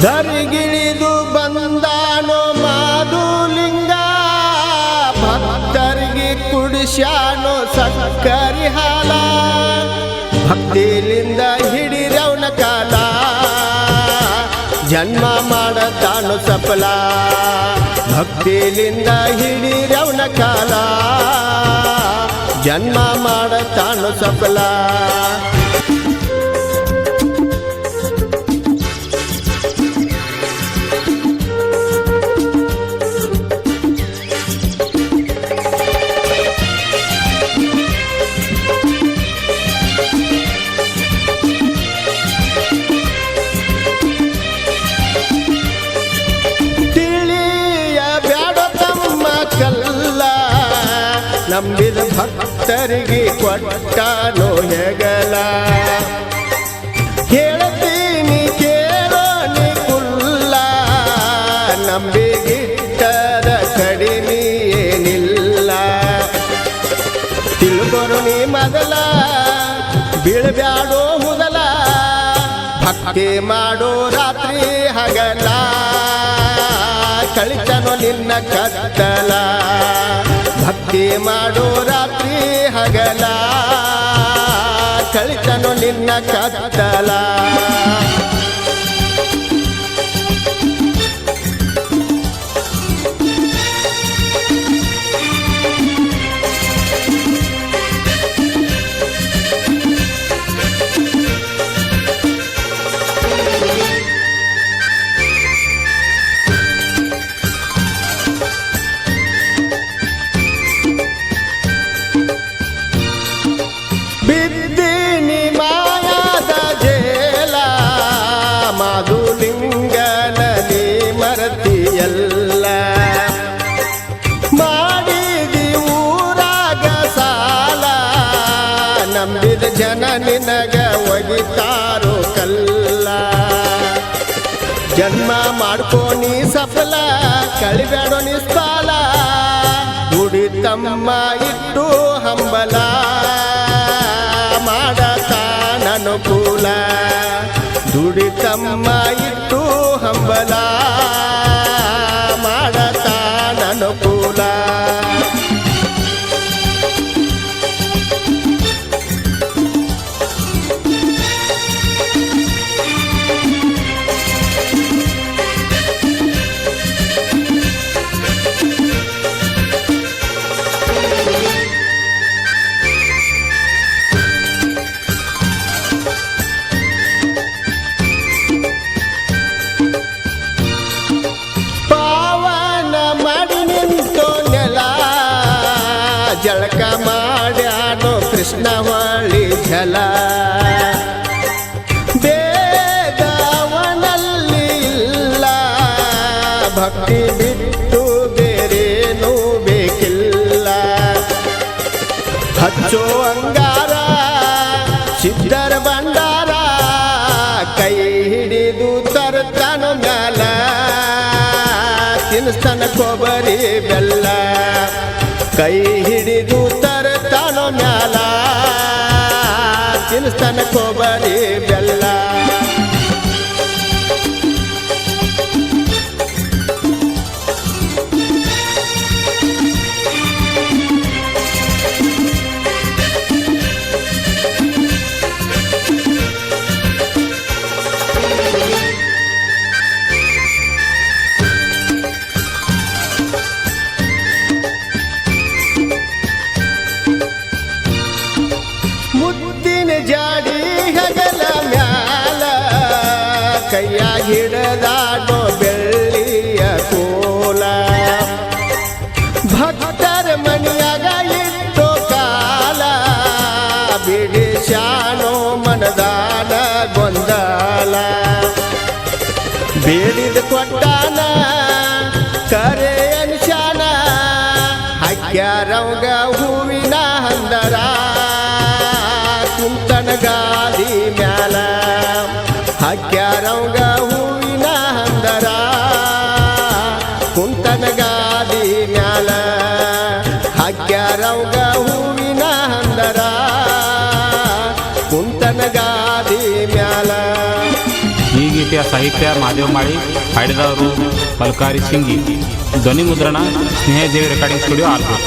ಧರಿಗಿಳಿದು ಬಂದಾನೋ ಮಾಧುಲಿಂಗ. ಭಕ್ತರಿಗೆ ಕುಡಿಸ್ಯಾನೋ ಸಕ್ಕರಿ ಹಾಲ. ಭಕ್ತಿಲಿಂದ ಹಿಡಿದವನ ಕಾಲ. ಜನ್ಮ ಮಾಡತಾನು ಸಫಲ. ಭಕ್ತಿಲಿಂದ ಹಿಡಿದವನ ಕಾಲ. ಜನ್ಮ ಮಾಡತಾನು ಸಫಲ. ನಂಬಿದ ಭಕ್ತರಿಗೆ ಕೊಟ್ಟ ಹೆಗಲ ಹೇಳ್ತೀನಿ ಕೇಳೋ ಕುಲ್ಲ ನಂಬಿಗಿಟ್ಟದ ಕಡಿಮೆ ಏನಿಲ್ಲ. ತಿಳ್ಕೊರು ನೀ ಮಗಲ ಬೀಳ್ಬ್ಯಾಡೋ ಹುದಲ. ಭಕ್ತಿ ಮಾಡೋ ರಾತ್ರಿ ಹಗಲ. ಕಳಿತನು ನಿನ್ನ ಕತ್ತಲ. ಭಕ್ತಿ ಮಾಡೋ ರಾತ್ರಿ ಹಗಲ ಕಳಿತನು ನಿನ್ನ ಕತ್ತಲ. ಒಗಿತಾರೋ ಕಲ್ಲ? ಜನ್ಮ ಮಾಡ್ಕೋ ನೀ ಸಫಲ, ಕಳಿಬೇಡೋ ನಿಸ್ಫಲ ಗುಡಿ ತಮ್ಮ ಇಟ್ಟು ಹಂಬಲ. ಮಾಡತಾನನುಕೂಲ ದುಡಿತಮ್ಮ ಇಟ್ಟು ಹಂಬಲ. ಜಳಕ ಮಾಡ್ಯಾನೋ ಕೃಷ್ಣ ಹೊಳಿ ಜಲ ಬೇದವನಲ್ಲಿ ಇಲ್ಲ. ಭಕ್ತಿ ಬಿಟ್ಟು ಬೇರೇನೂ ಬೇಕಿಲ್ಲ. ಹಚ್ಚೋ ಅಂಗಾರ, ಸಿದ್ಧರ ಭಂಡಾರ, ಕೈ ಹಿಡಿದು ತರ್ತಾನು ಮ್ಯಾಲ. ತಿನ್ನಿಸ್ತಾನ ಕೊಬ್ಬರಿ ಬೆಲ್ಲ. ಕೈ ಹಿಡಿದು ತರ್ತಾನು ಮ್ಯಾಲ. ತಿನ್ನಿಸ್ತಾನ ಕೊಬ್ಬರಿ ಬೆಲ್ಲ ಜಾಡಿ ಹಗಲ ಮ್ಯಾಲ ಕೈಯ ಹಿಡದಾಡೋ ಬೆಳ್ಳಿಯ ಕೋಲ. ಭಕ್ತರ ಮನೆಯಾಗ ಇಟ್ಟು ಕಾಲ ಬಿಡಿಸ್ಯಾನೋ ಮನದಾನ ಗೊಂದಲ. ಬೇಡಿದ ಕೊಟ್ಟಾನ, ಕರೆ ಅನ್ಶಾನ ಹಾಕ್ಯಾರವಂಗ ಗಾದಿ ಮ್ಯಾಲ ಹಾಕ್ಯಾರವಂಗ ಹೂವಿನ ಹಂದರ ಕುಂತನ ಗಾದಿ ಮ್ಯಾಲ. ಈ ಗೀತೆ ಗೀತೆಯ ಸಾಹಿತ್ಯ ಮಹಾದೇವ ಮಾಳಿ, ಹಾಡಿದವರು ಪಲ್ಕಾರಿ ಸಿಂಗಿ. ಧ್ವನಿ ಮುದ್ರಣ ಸ್ನೇಹದೇವಿ ರೆಕಾರ್ಡಿಂಗ್ ಸ್ಟುಡಿಯೋ ಆಲ್ಬೂರ್